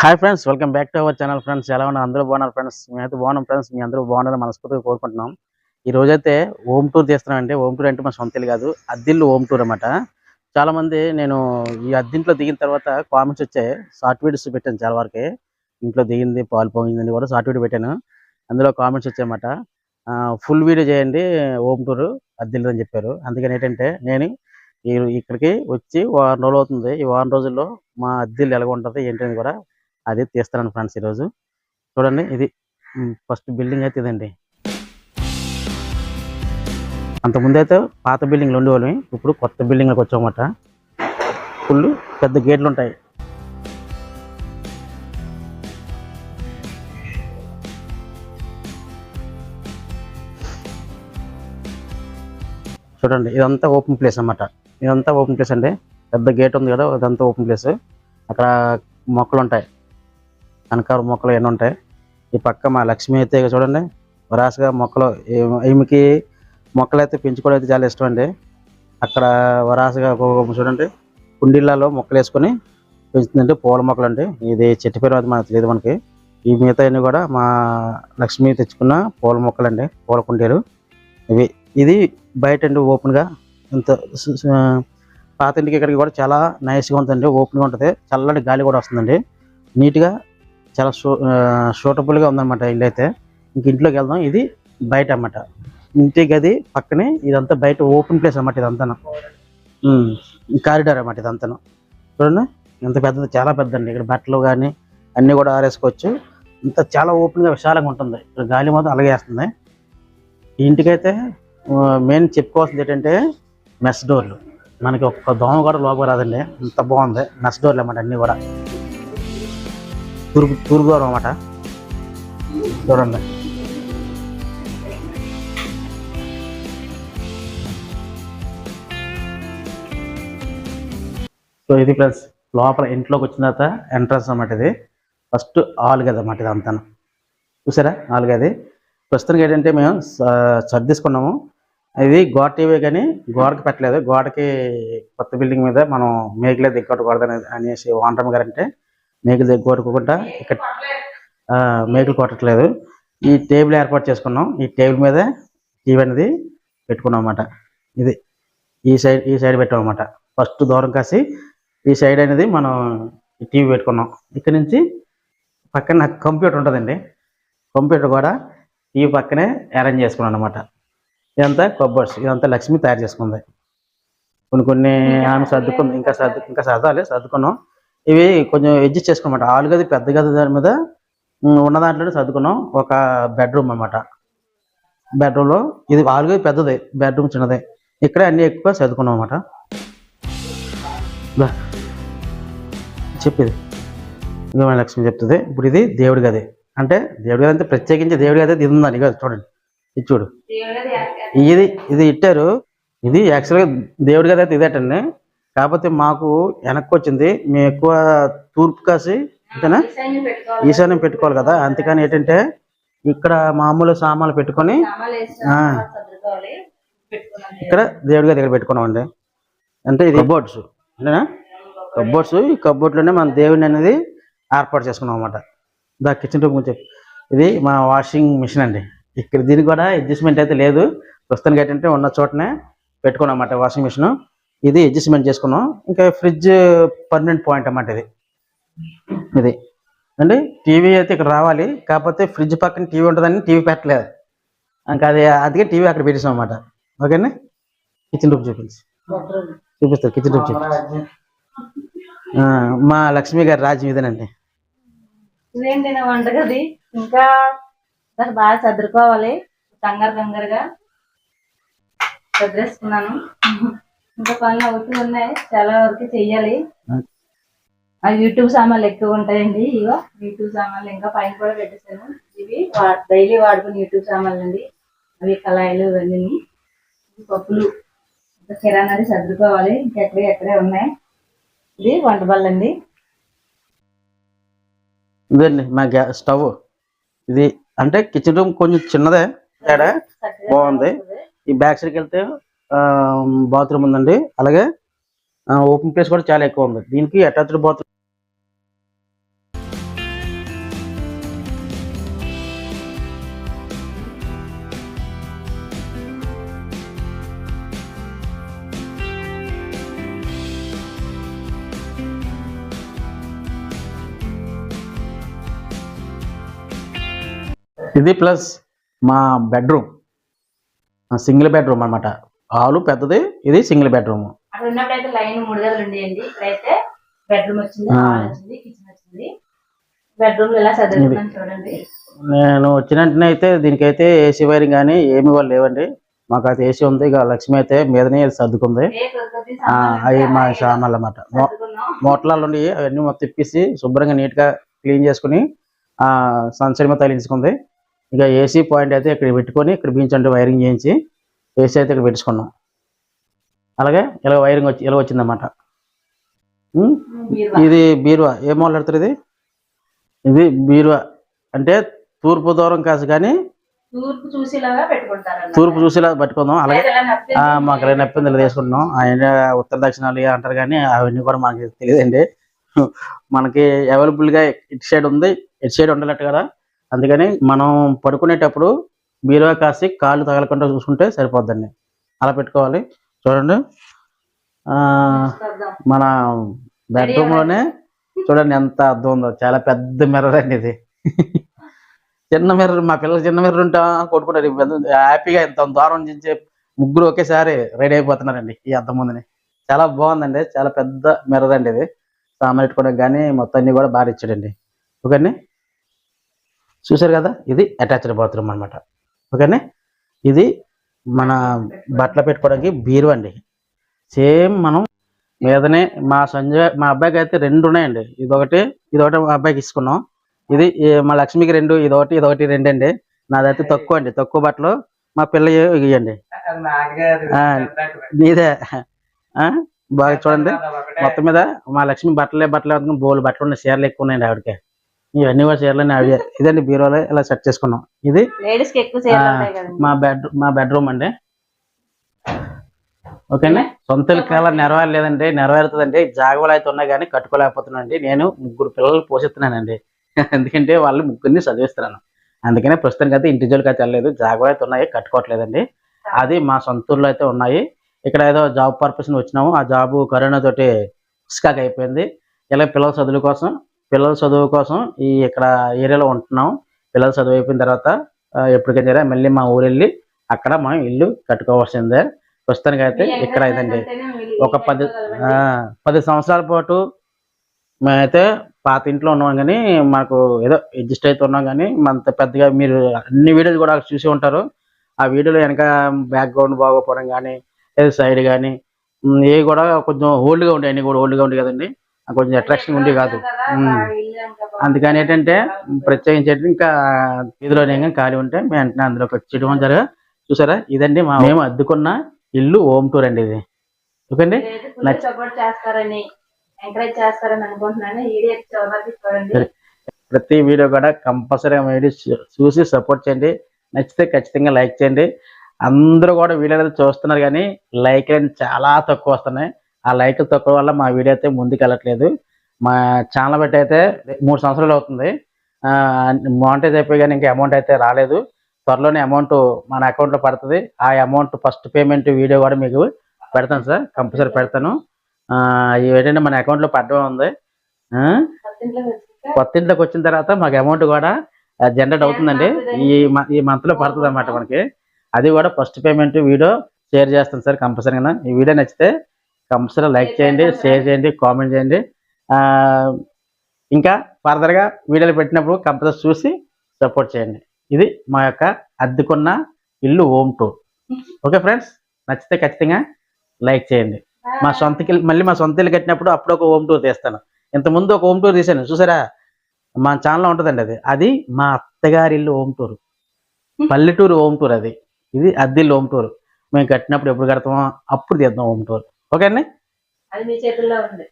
Hi friends welcome back to our channel friends. ఎలా ఉన్నారు? అందరూ బాగున్నారు ఫ్రెండ్స్? మేమైతే బాగున్నాం ఫ్రెండ్స్. మీ అందరూ బాగున్నారని మనస్ఫూర్తిగా కోరుకుంటున్నాం. ఈ రోజైతే హోమ్ టూర్ తీస్తున్నాం ఓమ్ హోమ్ టూర్ అంటే మా సొంతలు కాదు అద్దిల్లు హోమ్ టూర్ అన్నమాట. చాలా మంది నేను ఈ అద్దింట్లో దిగిన తర్వాత కామెంట్స్ వచ్చాయి. షార్ట్ వీడియోస్ పెట్టాను చాలా వరకు. ఇంట్లో దిగింది పాలు పొంగిందని కూడా షార్ట్ వీడియో పెట్టాను. అందులో కామెంట్స్ వచ్చాయన్నమాట ఫుల్ వీడియో చేయండి హోమ్ టూర్ అద్దిల్లు అని చెప్పారు. అందుకని ఏంటంటే నేను ఇక్కడికి వచ్చి వారం రోజులు అవుతుంది. ఈ వారం రోజుల్లో మా అద్దెలు ఎలా ఉంటుంది ఏంటని కూడా అది తీస్తాను ఫ్రెండ్స్ ఈరోజు. చూడండి ఇది ఫస్ట్ బిల్డింగ్ అయితే ఇదండి. అంతకుముందు అయితే పాత బిల్డింగ్లు ఉండేవాళ్ళం. ఇప్పుడు కొత్త బిల్డింగ్లకు వచ్చామన్నమాట. ఫుల్ పెద్ద గేట్లు ఉంటాయి. చూడండి ఇదంతా ఓపెన్ ప్లేస్ అన్నమాట. ఇదంతా ఓపెన్ ప్లేస్ అండి. పెద్ద గేట్ ఉంది కదా ఇదంతా ఓపెన్ ప్లేస్. అక్కడ మొక్కలు ఉంటాయి. కనకారు మొక్కలు ఎన్ని ఉంటాయి? ఈ పక్క మా లక్ష్మి అయితే చూడండి. వరాసగా మొక్కలు ఈమెకి మొక్కలు అయితే పెంచుకోవడం అయితే చాలా ఇష్టం అండి. అక్కడ వరాసగా చూడండి. కుండీలలో మొక్కలు వేసుకొని పెంచుతుందండి. పూల మొక్కలు అండి ఇది చెట్టు పేరు అది మనకు తెలియదు మనకి. ఈ మిగతా అన్నీ కూడా మా లక్ష్మి తెచ్చుకున్న పూల మొక్కలు అండి పూల కుండీలు. ఇవి ఇది బయట అండి ఓపెన్గా. ఇంత పాత ఇంటికి ఇక్కడికి కూడా చాలా నైస్గా ఉంటుందండి ఓపెన్గా ఉంటుంది. చల్లటి గాలి కూడా వస్తుందండి. నీట్గా చాలా షూ సూటబుల్గా ఉందన్నమాట ఇల్లు అయితే ఇంక ఇంట్లోకి వెళ్దాం. ఇది బయట అన్నమాట. ఇంటి గది పక్కనే ఇదంతా బయట ఓపెన్ ప్లేస్ అన్నమాట ఇదంతా కారిడార్ అన్నమాట ఇదంతా చూడండి ఎంత పెద్దది చాలా పెద్దండి ఇక్కడ బట్టలు కానీ అన్నీ కూడా ఆరేసుకోవచ్చు. ఇంత చాలా ఓపెన్గా విశాలంగా ఉంటుంది. ఇక్కడ గాలి మాత్రం అలాగే వేస్తుంది. ఇంటికైతే మెయిన్ చెప్పుకోవాల్సింది ఏంటంటే మెస్ డోర్లు. మనకి ఒక్క దోమ కూడా లోపల రాదండి. అంత బాగుంది. మెస్ డోర్లు అన్నమాట అన్నీ కూడా. తూర్పు తూర్పు దూరం అన్నమాట. చూడండి. సో ఇది ప్లస్ లోపల ఇంట్లోకి వచ్చిన తర్వాత ఎంట్రన్స్ అన్నమాట ఇది. ఫస్ట్ ఆల్ గది అన్నమాట ఇది అంతా చూసారా? ఆల్ గది ప్రస్తుతానికి ఏంటంటే మేము స- సర్దిసుకున్నాము. ఇది గోడ టీవీ కానీ గోడకి పెట్టలేదు. గోడకి కొత్త బిల్డింగ్ మీద మనం మేకలేదు ఇంకోటి అనేది అనేసి వాంటమ్మ గారంటే మేకలు దిగ్గొట్టుకోకుండా ఇక్కడ మేకలు కొట్టట్లేదు. ఈ టేబుల్ ఏర్పాటు చేసుకున్నాం. ఈ టేబుల్ మీద టీవీ అనేది పెట్టుకున్నాం అన్నమాట. ఇది ఈ సైడ్ ఈ సైడ్ పెట్టాం అన్నమాట. ఫస్ట్ దూరం కాసి ఈ సైడ్ అనేది మనం టీవీ పెట్టుకున్నాం. ఇక్కడ నుంచి పక్కన కంప్యూటర్ ఉంటుందండి. కంప్యూటర్ కూడా టీవీ పక్కనే అరేంజ్ చేసుకున్నాను అనమాట ఇదంతా కొబ్బర్స్ ఇదంతా లక్ష్మి తయారు చేసుకుంది. కొన్ని కొన్ని ఆమె సర్దుకుంది. ఇంకా సర్దు ఇంకా సర్దాలి సర్దుకున్నాం. ఇవి కొంచెం అడ్జస్ట్ చేసుకున్నమాట. ఆలు గది పెద్ద గది దాని మీద ఉన్న దాంట్లోనే సర్దుకున్నాం. ఒక బెడ్రూమ్ అన్నమాట. బెడ్రూమ్లో ఇది ఆలు గది పెద్దది బెడ్రూమ్ చిన్నదే. ఇక్కడ అన్ని ఎక్కువ సర్దుకున్నాం అన్నమాట. దా. చెప్పేది. లక్ష్మి చెప్తుంది. ఇప్పుడు ఇది దేవుడి గది. అంటే దేవుడి గది అంటే ప్రత్యేకించి దేవుడి గది ఇది ఉందండి ఇక చూడండి. ఇది చూడు. ఇది ఇది ఇట్టారు. ఇది యాక్చువల్గా దేవుడి గది అయితే ఇదేటండి. కాకపోతే మాకు వెనక్కి వచ్చింది మేము ఎక్కువ తూర్పు కాసి అంతేనా? ఈశాన్యం పెట్టుకోవాలి కదా అందుకని ఏంటంటే ఇక్కడ మామూలు సామాన్లు పెట్టుకొని. ఇక్కడ దేవుడి గది ఇక్కడ పెట్టుకున్నామండి. అంటే ఇది కబోర్డ్స్ అంతేనా? కబోర్డ్స్ ఈ కబోర్డ్లోనే మన దేవుడిని అనేది ఏర్పాటు చేసుకున్నాం అనమాట దా కిచెన్ రూమ్ గురించి. ఇది మా వాషింగ్ మిషన్ అండి. ఇక్కడ దీనికి కూడా అడ్జస్ట్మెంట్ అయితే లేదు. ప్రస్తుతానికి ఏంటంటే ఉన్న చోటనే పెట్టుకున్నాం అన్నమాట వాషింగ్ మిషన్ ఇది అడ్జస్ట్మెంట్ చేసుకున్నాం. ఇంకా ఫ్రిడ్జ్ పర్మనెంట్ పాయింట్ అన్నమాట ఇది. ఇది. అండి టీవీ అయితే ఇక్కడ రావాలి. కాకపోతే ఫ్రిడ్జ్ పక్కన టీవీ ఉంటుందని టీవీ పెట్టలేదు. ఇంకా అది అందుకే టీవీ అక్కడ పెట్టేసాం అనమాట ఓకేనా? కిచెన్ రూమ్ చూపించి. చూపిస్తారు కిచెన్ రూమ్ చూపించి. మా లక్ష్మి గారి రాజ్యం ఇదేనండి. ఇదేంటి వంటగది? ఇంకా బాగా చదువుకోవాలి కంగారు కంగారుగా చదివేసుకున్నాను ఇంకా పనులు అవుతూ ఉన్నాయి. చాలా వరకు చెయ్యాలి. ఆ యూట్యూబ్ సామాన్లు ఎక్కువ ఉంటాయండి. ఇగో యూట్యూబ్ సామాన్లు ఇంకా పైన కూడా పెట్టేశాను. ఇవి డైలీ వాడుకునే యూట్యూబ్ సామాన్లు అండి. అవి కళాయిలు ఇవన్నీ. ఇవి పప్పులు. ఇంకా కిరాణాది సర్దుకోవాలి. ఇంకా ఎక్కడే ఎక్కడే ఉన్నాయి. ఇది వంట బల్లండి ఇదండి మా గ్యాస్ స్టవ్. ఇది అంటే కిచెన్ రూమ్ కొంచెం చిన్నదే. బాగుంది. ఈ బ్యాక్ సైడ్కి వెళ్తే బాత్రూమ్ ఉందండి. అలాగే ఓపెన్ ప్లేస్ కూడా చాలా ఎక్కువ ఉంది. దీనికి అటాచ్డ్ బాత్రూమ్ ఇది ప్లస్ మా బెడ్రూమ్. సింగిల్ బెడ్రూమ్ అనమాట హాలు పెద్దది ఇది సింగిల్ బెడ్రూమ్. అక్కడ ఉన్నప్పుడు అయితే లైన్ మూడు గదులు ఉండేయండి. ఇక్కడైతే బెడ్రూమ్ వచ్చింది ఆ. హాల్ వచ్చింది కిచెన్ వచ్చింది. బెడ్రూమ్ ఎలా చదువుతున్నాను చూడండి. నేను వచ్చిన వెంటనే అయితే దీనికైతే ఏసీ వైరింగ్ కానీ ఏమి వాళ్ళు లేవండి. మాకు అయితే ఏసీ ఉంది ఇక లక్ష్మి అయితే మీదనే సర్దుకుంది. అవి మా సామాన్లు అన్నమాట. మో- సర్దుకున్నాం. మోటార్లు ఉండి అవన్నీ మొత్తం తిప్పేసి శుభ్రంగా నీట్గా క్లీన్ చేసుకుని ఆ సన్సైడ్ మొత్తం తగిలించుకుంది. ఇక ఏసీ పాయింట్ అయితే ఇక్కడ పెట్టుకొని ఇక్కడ బీచ్ అంటే వైరింగ్ చేయించి ఏసీ అయితే ఇక్కడ పెట్టుకున్నాం. అలాగే ఇలా వైరింగ్ వచ్చి ఇలా వచ్చిందన్నమాట. ఇది బీరువా. ఏం మాట్లాడుతారు ఇది? ఇది బీరువా. అంటే తూర్పు దూరం కాదు కానీ తూర్పు చూసేలాగా పెట్టుకుంటారు తూర్పు చూసేలా పట్టుకుందాం. అలాగే మాకు ఇలా నప్పింది ఇలా తీసుకుంటున్నాం. ఆయన ఉత్తర దక్షిణాలు అంటారు కానీ అవన్నీ కూడా మనకి తెలియదండి. మనకి అవైలబుల్గా ఇటు సైడ్ ఉంది. ఇటు సైడ్ ఉండలేట్టు కదా. అందుకని మనం పడుకునేటప్పుడు బీరువా కాసి కాళ్ళు తగలకుండా చూసుకుంటే సరిపోద్దండి. అలా పెట్టుకోవాలి. చూడండి. మన బెడ్రూమ్లోనే చూడండి ఎంత అర్థం ఉందో. చాలా పెద్ద మిర్రర్ అండి ఇది. చిన్న మిర్రర్ మా పిల్లలు చిన్న మిర్రర్ ఉంటా కొట్టుకుంటారు. హ్యాపీగా ఇంత దూరం నుంచి ముగ్గురు ఒకేసారి రెడీ అయిపోతున్నారండి ఈ అద్దం ముందుని. చాలా బాగుందండి. చాలా పెద్ద మిర్రర్ అండి ఇది. సామాన్ పెట్టుకోవడానికి కానీ మొత్తం అన్ని కూడా బాగా ఇచ్చాడండి. ఓకే చూసారు కదా? ఇది అటాచ్డ్ బాత్రూమ్ అన్నమాట. ఓకేనే? ఇది మన బట్టలు పెట్టుకోవడానికి బీరు అండి. సేమ్ మనం మీదనే మా సంజయ్ మా అబ్బాయికి అయితే రెండు ఉన్నాయండి. ఇదొకటి ఇదొకటి మా అబ్బాయికి ఇసుకున్నాం. ఇది మా లక్ష్మికి రెండు ఇదొకటి ఇదొకటి రెండు అండి. నాదైతే తక్కువ అండి. తక్కువ బట్టలు మా పిల్ల ఇవ్వండి నీదే. బాగా చూడండి. మొత్తం మీద మా లక్ష్మి బట్టలే బట్టలు బోలు బట్టలు ఉన్నాయి చీరలు ఎక్కువ ఉన్నాయండి ఆవిడకి. ఇవన్నీ కూడా చీరలు ఆవిడ ఇదండి బీరోలో ఇలా సెట్ చేసుకున్నాం. ఇది మా బెడ్ మా బెడ్రూమ్ అండి. ఓకేనా? సొంత కాలం నెరవేరలేదండి నెరవేరుతుందండి. జాగవలు అయితే ఉన్నాయి కానీ కట్టుకోలేకపోతున్నానండి నేను ముగ్గురు పిల్లలు పోషిస్తున్నానండి. ఎందుకంటే వాళ్ళు ముగ్గురిని చదివిస్తున్నాను. అందుకనే ప్రస్తుతానికి అయితే ఇంటి జోలికి అయితే వెళ్ళలేదు. జాగవలు అయితే ఉన్నాయి కట్టుకోవట్లేదండి. అది మా సొంత ఊర్లో అయితే ఉన్నాయి. ఇక్కడ ఏదో జాబ్ పర్పస్ వచ్చినాము. ఆ జాబ్ కరోనా తోటి స్కాక్ అయిపోయింది. ఇలా పిల్లల చదువుల కోసం పిల్లల చదువు కోసం ఈ ఇక్కడ ఏరియాలో ఉంటున్నాం. పిల్లల చదువు అయిపోయిన తర్వాత ఎప్పటికైనా మళ్ళీ మా ఊరు వెళ్ళి అక్కడ మనం ఇల్లు కట్టుకోవాల్సిందే. ప్రస్తుతానికి అయితే ఇక్కడ ఇదండి. ఒక పది పది సంవత్సరాల పాటు మేమైతే పాత ఇంట్లో ఉన్నాం కానీ మాకు ఏదో అడ్జస్ట్ అయితే ఉన్నాం కానీ అంత పెద్దగా మీరు అన్ని వీడియోలు కూడా చూసి ఉంటారు. ఆ వీడియోలో వెనక బ్యాక్గ్రౌండ్ బాగోపోవడం కానీ లేదా సైడ్ కానీ ఏ కూడా కొంచెం ఓల్డ్గా ఉంటాయి అన్ని కూడా ఓల్డ్గా ఉంటాయి కదండి. కొంచెం అట్రాక్షన్ ఉండి కాదు. అందుకని ఏంటంటే ప్రత్యేకించి ఇంకా వీధిలోనే ఖాళీ ఉంటే మేము వెంటనే అందులోకి వచ్చేయడం జరగ. చూసారా? ఇదండి మా మేము అద్దుకున్న ఇల్లు హోమ్ టూర్ అండి ఇది. చేస్తారని ఎంకరేజ్ చేస్తారని అనుకుంటున్నాను. చూడండి. సరే. ప్రతి వీడియో కూడా కంపల్సరీగా వీడియో చూసి సపోర్ట్ చేయండి. నచ్చితే ఖచ్చితంగా లైక్ చేయండి. అందరూ కూడా వీడియో చూస్తున్నారు కానీ లైక్ అనేది చాలా తక్కువ వస్తున్నాయి. ఆ లైక్లు తక్కువ వల్ల మా వీడియో అయితే ముందుకు వెళ్ళట్లేదు. మా ఛానల్ బట్టి అయితే మూడు సంవత్సరాలు అవుతుంది. మానిటైజ్ అయిపోయి కానీ ఇంకా అమౌంట్ అయితే రాలేదు. త్వరలోనే అమౌంట్ మన అకౌంట్లో పడుతుంది. ఆ అమౌంట్ ఫస్ట్ పేమెంట్ వీడియో కూడా మీకు పెడతాను సార్. కంపల్సరీ పెడతాను. ఏంటంటే మన అకౌంట్లో పడడం ఉంది. కొత్త ఇంట్లోకి వచ్చిన తర్వాత మాకు అమౌంట్ కూడా జనరేట్ అవుతుందండి. ఈ మ- ఈ మంత్లో పడుతుంది అనమాట మనకి. అది కూడా ఫస్ట్ పేమెంట్ వీడియో షేర్ చేస్తాను సార్ కంపల్సరీగా ఈ వీడియో నచ్చితే కంపల్సరీ లైక్ చేయండి షేర్ చేయండి కామెంట్ చేయండి. ఇంకా further గా వీడియోలు పెట్టినప్పుడు కంపల్సరీ చూసి సపోర్ట్ చేయండి. ఇది మా యొక్క అద్దెకున్న ఇల్లు హోమ్ టూర్ ఓకే ఫ్రెండ్స్ నచ్చితే ఖచ్చితంగా లైక్ చేయండి. మా సొంత ఇల్లు మళ్ళీ మా సొంత ఇల్లు కట్టినప్పుడు అప్పుడు ఒక హోమ్ టూర్ తీస్తాను. ఇంతకుముందు ఒక హోమ్ టూర్ తీశాను. చూసారా? మా ఛానల్లో ఉంటుందండి అది. అది మా అత్తగారి ఇల్లు హోమ్ టూర్ పల్లెటూరు హోమ్ టూర్ అది. ఇది అద్దెల్లు హోమ్ టూర్ మేము కట్టినప్పుడు ఎప్పుడు కడతామో అప్పుడు తీద్దాం హోమ్ టూర్ ఓకే అండి. అది మీ చేతుల్లో ఉంది.